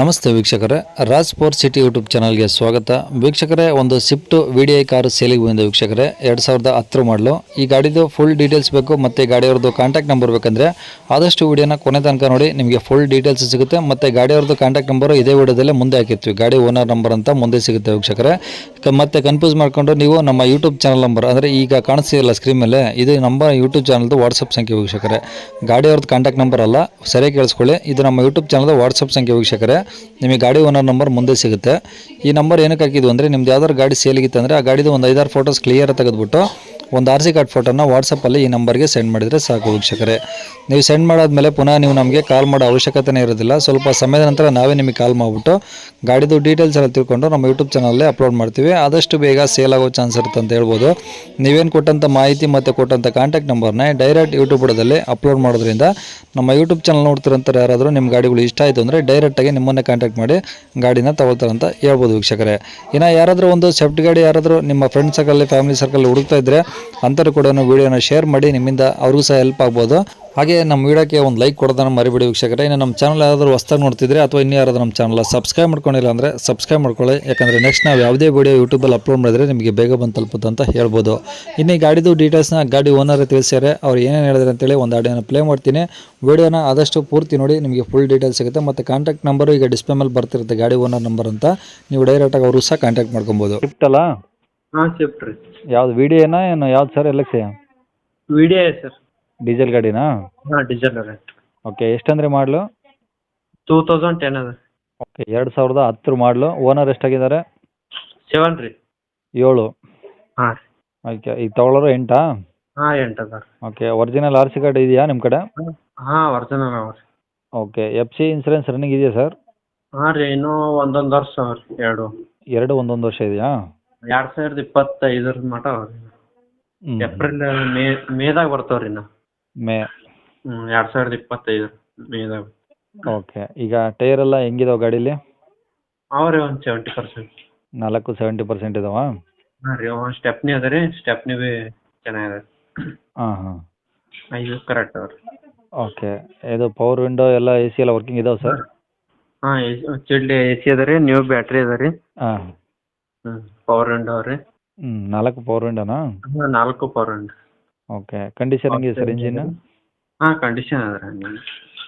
ನಮಸ್ತೆ ವೀಕ್ಷಕರೇ. Raj sport city YouTube ಚಾನಲ್ಗೆ ಸ್ವಾಗತ. ವೀಕ್ಷಕರೇ, ಒಂದು Swift V D I car ಸೇಲಿಗೆ ಬಂದ ವೀಕ್ಷಕರೇ. ಎರಡು ಸಾವಿರದ ಹತ್ತು ಮಾಡಲು ಈ ಗಾಡಿದು ಫುಲ್ ಡೀಟೇಲ್ಸ್ ಬೇಕು ಮತ್ತು ಗಾಡಿಯವ್ರದ್ದು ಕಾಂಟ್ಯಾಕ್ಟ್ ನಂಬರ್ ಬೇಕಂದರೆ ಆದಷ್ಟು ವಿಡಿಯೋನ ಕೊನೆ ತನಕ ನೋಡಿ ನಿಮಗೆ ಫುಲ್ ಡೀಟೇಲ್ಸ್ ಸಿಗುತ್ತೆ ಮತ್ತು ಗಾಡಿಯವ್ರದ್ದು ಕಾಂಟ್ಯಾಕ್ಟ್ ನಂಬರು ಇದೇ ವಿಡಿಯೋದಲ್ಲೇ ಮುಂದೆ ಹಾಕಿರ್ತೀವಿ. ಗಾಡಿ ಓನರ್ ನಂಬರ್ ಅಂತ ಮುಂದೆ ಸಿಗುತ್ತೆ ವೀಕ್ಷಕರೇ. ಮತ್ತು ಕನ್ಫ್ಯೂಸ್ ಮಾಡಿಕೊಂಡು ನೀವು ನಮ್ಮ ಯೂಟ್ಯೂಬ್ ಚಾನಲ್ ನಂಬರ್ ಅಂದರೆ ಈಗ ಕಾಣಿಸ್ತಿಲ್ಲ ಸ್ಕ್ರೀನ್ ಮೇಲೆ, ಇದು ನಮ್ಮ ಯೂಟ್ಯೂಬ್ ಚಾನಲ್ದು ವಾಟ್ಸಪ್ ಸಂಖ್ಯೆ ವೀಕ್ಷಕರೇ. ಗಾಡಿಯವ್ರದ್ದು ಕಾಂಟ್ಯಾಕ್ಟ್ ನಂಬರ್ ಅಲ್ಲ, ಸರಿಯಾಗಿ ಕೇಳಿಸ್ಕೊಳ್ಳಿ. ಇದು ನಮ್ಮ ಯೂಟ್ಯೂಬ್ ಚಾನಲ್ದು ವಾಟ್ಸಪ್ ಸಂಖ್ಯೆ ವೀಕ್ಷಕರೇ. ನಿಮಗೆ ಗಾಡಿ ಓನರ್ ನಂಬರ್ ಮುಂದೆ ಸಿಗುತ್ತೆ. ಈ ನಂಬರ್ ಏನಕ್ಕೆ ಹಾಕಿದ್ವು ಅಂದರೆ ನಿಮ್ದು ಯಾವ್ದಾದ್ರು ಗಾಡಿ ಸೇಲಿಗಿತ್ತು ಅಂದರೆ ಆ ಗಾಡಿದು ಒಂದು ಐದಾರು ಫೋಟೋಸ್ ಕ್ಲಿಯರ್ ತೆಗೆದುಬಿಟ್ಟು ಒಂದು ಆರ್ ಸಿ ಕಾರ್ಡ್ ಫೋಟೋನ ವಾಟ್ಸಪ್ಪಲ್ಲಿ ಈ ನಂಬರ್ಗೆ ಸೆಂಡ್ ಮಾಡಿದರೆ ಸಾಕು ವೀಕ್ಷಕರೇ. ನೀವು ಸೆಂಡ್ ಮಾಡಾದ್ಮೇಲೆ ಪುನಃ ನೀವು ನಮಗೆ ಕಾಲ್ ಮಾಡೋ ಅವಶ್ಯಕತೆನೇ ಇರೋದಿಲ್ಲ. ಸ್ವಲ್ಪ ಸಮಯದ ನಂತರ ನಾವೇ ನಿಮಗೆ ಕಾಲ್ ಮಾಡಿಬಿಟ್ಟು ಗಾಡಿದು ಡೀಟೇಲ್ಸ್ ಎಲ್ಲ ತಿಳ್ಕೊಂಡು ನಮ್ಮ ಯೂಟ್ಯೂಬ್ ಚಾನಲ್ಲೇ ಅಪ್ಲೋಡ್ ಮಾಡ್ತೀವಿ. ಆದಷ್ಟು ಬೇಗ ಸೇಲ್ ಆಗೋ ಚಾನ್ಸ್ ಇರುತ್ತೆ ಅಂತ ಹೇಳ್ಬೋದು. ನೀವೇನು ಕೊಟ್ಟಂಥ ಮಾಹಿತಿ ಮತ್ತು ಕೊಟ್ಟಂಥ ಕಾಂಟ್ಯಾಕ್ಟ್ ನಂಬರ್ನ ಡೈರೆಕ್ಟ್ ಯೂಟ್ಯೂಬ್ ಬುಡದಲ್ಲಿ ಅಪ್ಲೋಡ್ ಮಾಡೋದ್ರಿಂದ ನಮ್ಮ ಯೂಟ್ಯೂಬ್ ಚಾನಲ್ ನೋಡ್ತಿರೋಂಥ ಯಾರಾದರೂ ನಿಮ್ಮ ಗಾಡಿಗಳು ಇಷ್ಟ ಆಯಿತು ಅಂದರೆ ಡೈರೆಕ್ಟಾಗಿ ನಿಮ್ಮನ್ನೇ ಕಾಂಟ್ಯಾಕ್ಟ್ ಮಾಡಿ ಗಾಡಿನ ತಗೊಳ್ತಾರೆ ಅಂತ ಹೇಳ್ಬೋದು ವೀಕ್ಷಕರೇ. ಇನ್ನು ಯಾರಾದರೂ ಒಂದು ಸೆಫ್ಟ್ ಗಾಡಿ ಯಾರಾದರೂ ನಿಮ್ಮ ಫ್ರೆಂಡ್ ಸರ್ಕಲ್ಲಿ ಫ್ಯಾಮಿಲಿ ಸರ್ಕಲ್ ಹುಡುಕ್ತಾ ಇದ್ದರೆ ಅಂಥವ್ರು ಕೂಡ ವೀಡಿಯೋನ ಶೇರ್ ಮಾಡಿ ನಿಮ್ಮಿಂದ ಅವ್ರಿಗೂ ಸಹ ಹೆಲ್ಪ್ ಆಗ್ಬೋದು. ಹಾಗೆ ನಮ್ಮ ವಿಡಿಯೋಕ್ಕೆ ಒಂದು ಲೈಕ್ ಕೊಡೋದನ್ನು ಮರಿಬೇಡಿ ವೀಕ್ಷಕರೆ. ಇನ್ನು ನಮ್ಮ ಚಾನಲ್ ಯಾರಾದರೂ ಹೊಸ್ದಾಗಿ ನೋಡ್ತಿದ್ರೆ ಅಥವಾ ಇನ್ನೂ ಯಾರಾದರೂ ನಮ್ಮ ಚಾನಲ್ ಸಬ್ಸ್ಕ್ರೈಬ್ ಮಾಡ್ಕೊಂಡಿಲ್ಲ ಅಂದರೆ ಸಬ್ಸ್ಕ್ರೈಬ್ ಮಾಡ್ಕೊಳ್ಳಿ. ಯಾಕಂದರೆ ನೆಕ್ಸ್ಟ್ ನಾವು ಯಾವುದೇ ವಿಡಿಯೋ ಯೂಟ್ಯೂಬಲ್ಲಿ ಅಪ್ಲೋಡ್ ಮಾಡಿದ್ರೆ ನಿಮಗೆ ಬೇಗ ಬಂದು ತಲುಪುತ್ತೆ ಅಂತ ಹೇಳ್ಬೋದು. ಇನ್ನು ಗಾಡಿದು ಡೀಟೇಲ್ಸ್ನ ಗಾಡಿ ಓನರ್ ತಿಳಿಸ್ಯಾರೆ. ಅವ್ರು ಏನೇನು ಹೇಳಿದ್ರೆ ಅಂತೇಳಿ ಒಂದು ಆಡಿಯೋನ ಪ್ಲೇ ಮಾಡ್ತೀನಿ. ವಿಡಿಯೋನ ಆದಷ್ಟು ಪೂರ್ತಿ ನೋಡಿ ನಿಮಗೆ ಫುಲ್ ಡೀಟೇಲ್ಸ್ ಸಿಗುತ್ತೆ. ಮತ್ತು ಕಾಂಟ್ಯಾಕ್ಟ್ ನಂಬರು ಈಗ ಡಿಸ್ಪ್ಲೇ ಮೇಲೆ ಬರ್ತಿರುತ್ತೆ ಗಾಡಿ ಓನರ್ ನಂಬರ್ ಅಂತ. ನೀವು ಡೈರೆಕ್ಟಾಗಿ ಅವರು ಸಹ ಕಾಂಟ್ಯಾಕ್ಟ್ ಮಾಡ್ಕೊಬೋದು. ಅಲ್ಲ? ಹಾಂ ಸ್ವಿಫ್ಟ್ ರೀ. ಯಾವ್ದು ವಿ ಡಿ ಏನಾ ಏನು ಯಾವ್ದು sir L X video sir diesel ಗಾಡಿನಾ? ಹಾಂ ಡೀಸೆಲ್ ರೀ ಓಕೆ ಎಷ್ಟಂದ್ರೆ ಮಾಡಲು? ಟೂ ತೌಸಂಡ್ ಟೆನ್ ಅದ. ಓಕೆ ಎರಡು ಸಾವಿರದ ಹತ್ತರ ಮಾಡಲು. ಓನರ್ ಎಷ್ಟಾಗಿದ್ದಾರೆ? ಸೆವೆನ್ ರೀ. ಏಳು. ಹಾಂ ರೀ. ಓಕೆ ಈಗ ತೊಗೊಳೋರು ಎಂಟಾ? ಹಾಂ ಎಂಟು ಅದ okay original R C card ಇದೆಯಾ ನಿಮ್ಮ ಕಡೆ? ಹಾಂ ಒರಿಜಿನಲ್ ಅವ ರೀ. Okay F C insurance running ಇದೆಯಾ ಸರ್ ಹಾಂ ರೀ ಇನ್ನೂ ಒಂದೊಂದು ವರ್ಷ ಅವ ರೀ ಎರಡು. ಎರಡು ಒಂದೊಂದು ವರ್ಷ ಇದೆಯಾ? ಎರಡು ಸಾವಿರದ ಇಪ್ಪತ್ತೈದರ ಮಟ ಏಪ್ರಿಲ್ ಮೇ ಮೇದಾಗ ಬರ್ತಾವ ರೀ ನಾ ಮೇ. ಎರಡ್ ಎರಡು ಸಾವಿರದ ಇಪ್ಪತ್ತೈದು ಮೇದಾಗ. ಓಕೆ ಈಗ ಟೈರ್ ಎಲ್ಲ ಹೆಂಗಿದಾವೆ ಗಾಡಿಲಿ? ಅವ ರೀ ಒಂದ್ ಸೆವೆಂಟಿ ಪರ್ಸೆಂಟ್ ನಾಲ್ಕು ಸೆವೆಂಟಿ ಪರ್ಸೆಂಟ್ ಇದಾವ? ಹಾ ರೀ ಅವ ಸ್ಟೆಪ್ನಿ ಅದ ರೀ ಸ್ಟೆಪ್ನಿ ಬಿ ಚೆನ್ನಾಗಿದೆ. ಹಾಂ ಹಾಂ. ಐದು ಕರೆಕ್ಟ್ ಅವ್ರಿ. ಓಕೆ ಇದು ಪವರ್ ವಿಂಡೋ ಎಲ್ಲ ಎ ಸಿ ಎಲ್ಲ ವರ್ಕಿಂಗ್ ಇದಾವ ಸರ್? ಹಾಂ ಚಿಡ್ಲಿ ಎ ಸಿ ಅದ ರೀ ನ್ಯೂ ಬ್ಯಾಟ್ರಿ ಅದ ರೀ. ಹಾಂ. ಪವರ್ ವಿಂಡೋ ರೀ ನಾಲ್ಕು ಪವರ್ ವಿಂಡೋನಾ ಹಾಂ ನಾಲ್ಕು ಪವರ್ ವಿಂಡೋ ಓಕೆ ಕಂಡೀಷನ್ ಹೆಂಗಿದೆ ಸರ್ ಇಂಜಿನ್ ಹಾ ಕಂಡೀಷನ್ ಅದ ರೀ ಹಂಗೇನು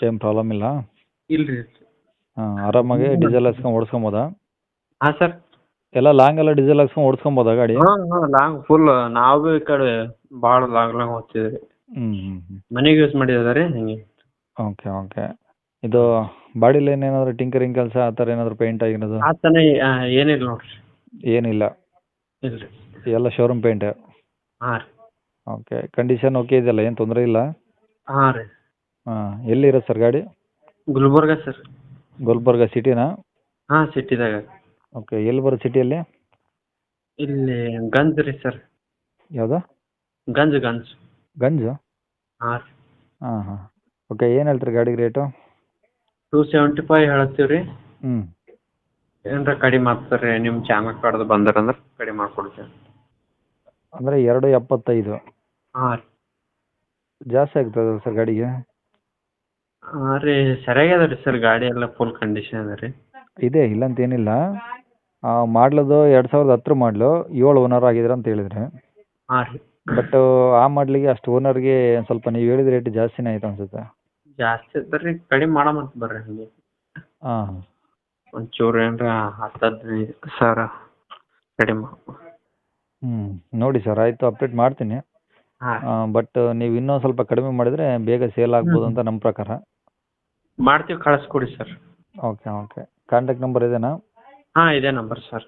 ಏನು ಪ್ರಾಬ್ಲಮ್ ಇಲ್ಲ? ಇಲ್ರಿ ಹಾಂ ಆರಾಮಾಗಿ ಡೀಸೆಲ್ ಹಾಕ್ಸ್ಕೊಂಡು ಓಡಿಸ್ಕೊಬೋದಾ? ಹಾಂ ಸರ್ ಎಲ್ಲ ಲಾಂಗ್ ಎಲ್ಲ ಡೀಸೆಲ್ ಹಾಕ್ಸ್ಕೊಂಡು ಓಡಿಸ್ಕೊಬೋದಾ ಗಾಡಿ? ಹಾಂ ಹಾಂ ಲಾಂಗ್ ಫುಲ್ ನಾವು ಈ ಕಡೆ ಭಾಳ ಲಾಂಗ್ ಲಾಂಗ್ ಹೋಗ್ತಿದ್ರಿ ಹ್ಮ್ ಹ್ಞೂ ಹ್ಞೂ ಮನೆಗೆ ಯೂಸ್ ಮಾಡಿದ ರೀ ಹಂಗೆ. ಓಕೆ ಓಕೆ ಇದು ಬಾಡಿಲಿ ಏನಾದ್ರು ಏನಾದರೂ ಟಿಂಕರಿಂಗ್ ಕೆಲಸ ಆ ಥರ ಏನಾದರೂ ಪೇಂಟ್ ಆಗಿರೋದು? ಆ ತನ ಏನಿಲ್ಲ ನೋಡ್ರಿ. ಏನಿಲ್ಲ. ಇಲ್ಲ ರೀ ಎಲ್ಲ ಶೋರೂಮ್ ಪೇಂಟ್ ಹಾಂ ರೀ. ಓಕೆ ಕಂಡೀಷನ್ ಓಕೆ ಇದೆಯಲ್ಲ? ಏನು ತೊಂದರೆ ಇಲ್ಲ? ಹಾಂ ರೀ. ಹಾಂ. ಎಲ್ಲಿರೋದು ಸರ್ ಗಾಡಿ? ಗುಲ್ಬರ್ಗ ಸರ್ ಗುಲ್ಬರ್ಗ ಸಿಟಿನಾ ಹಾಂ ಸಿಟಿದಾಗ ಓಕೆ ಎಲ್ಲಿ ಬರೋ ಸಿಟಿಯಲ್ಲಿ ಇಲ್ಲಿ ಗಂಜ್ ರೀ ಸರ್ ಯಾವುದು? ಗಂಜ್ ಗಂಜ್. ಗಂಜ್? ಹಾಂ ರೀ. ಹಾಂ ಹಾಂ. ಓಕೆ ಏನು ಹೇಳ್ತೀರಿ ಗಾಡಿಗೆ ರೇಟು ಟೂ ಸೆವೆಂಟಿ ಫೈವ್ ಹೇಳತ್ತೀವಿ ರೀ ಹ್ಞೂ ಏನಾರ ಕಡಿಮೆ ಆಗ್ತದೆ ರೀ ನಿಮ್ಮ ಚಾನಲ್ ಕಡ್ದು ಬಂದಾರಂದ್ರೆ ಕಡಿಮೆ ಮಾಡ್ಕೊಡ್ತೀವಿ ಅಂದರೆ ಎರಡು ಎಪ್ಪತ್ತೈದು. ಹಾಂ ರೀ. ಜಾಸ್ತಿ ಆಗ್ತದೆ ಸರ್ ಗಾಡಿಗೆ? ಹಾಂ ರೀ ಅದ ರೀ ಸರ್ ಗಾಡಿ ಎಲ್ಲ ಫುಲ್ ಕಂಡೀಷನ್ ಅದ ರೀ. ಇದೆ ಇಲ್ಲ ಅಂತ ಏನಿಲ್ಲ ಮಾಡ್ಲದು ಎರಡು ಸಾವಿರದ ಹತ್ತರ ಮಾಡಲು ಏಳು ಓನರ್ ಆಗಿದ್ರೆ ಅಂತ ಹೇಳಿದ್ರೆ. ಹಾಂ ರೀ. ಬಟ್ ಆ ಮಾಡ್ಲಿಗೆ ಅಷ್ಟು ಓನರ್ಗೆ ಸ್ವಲ್ಪ ನೀವು ಹೇಳಿದ ರೇಟ್ ಜಾಸ್ತಿನೇ ಆಯ್ತು ಅನ್ಸುತ್ತೆ. ಜಾಸ್ತಿ ಐತೆ ರೀ ಕಡಿಮೆ ಮಾಡಮಂತ ಬರ್ರಿ ಹಂಗೆ. ಹಾಂ. ಒಂಚೂರು ಏನಾರ ಹತ್ತದ್ದು ಕಡಿಮೆ. ಹ್ಞೂ ನೋಡಿ ಸರ್ ಆಯಿತು ಅಪ್ಡೇಟ್ ಮಾಡ್ತೀನಿ. ಹಾಂ. ಬಟ್ ನೀವು ಇನ್ನೊಂದು ಸ್ವಲ್ಪ ಕಡಿಮೆ ಮಾಡಿದರೆ ಬೇಗ ಸೇಲ್ ಆಗ್ಬೋದು ಅಂತ ನಮ್ಮ ಪ್ರಕಾರ. ಮಾಡ್ತೀವಿ ಕಳಿಸ್ಕೊಡಿ sir. Okay okay contact number ಇದೇನಾ? ಹಾಂ ಇದೇ ನಂಬರ್ ಸರ್.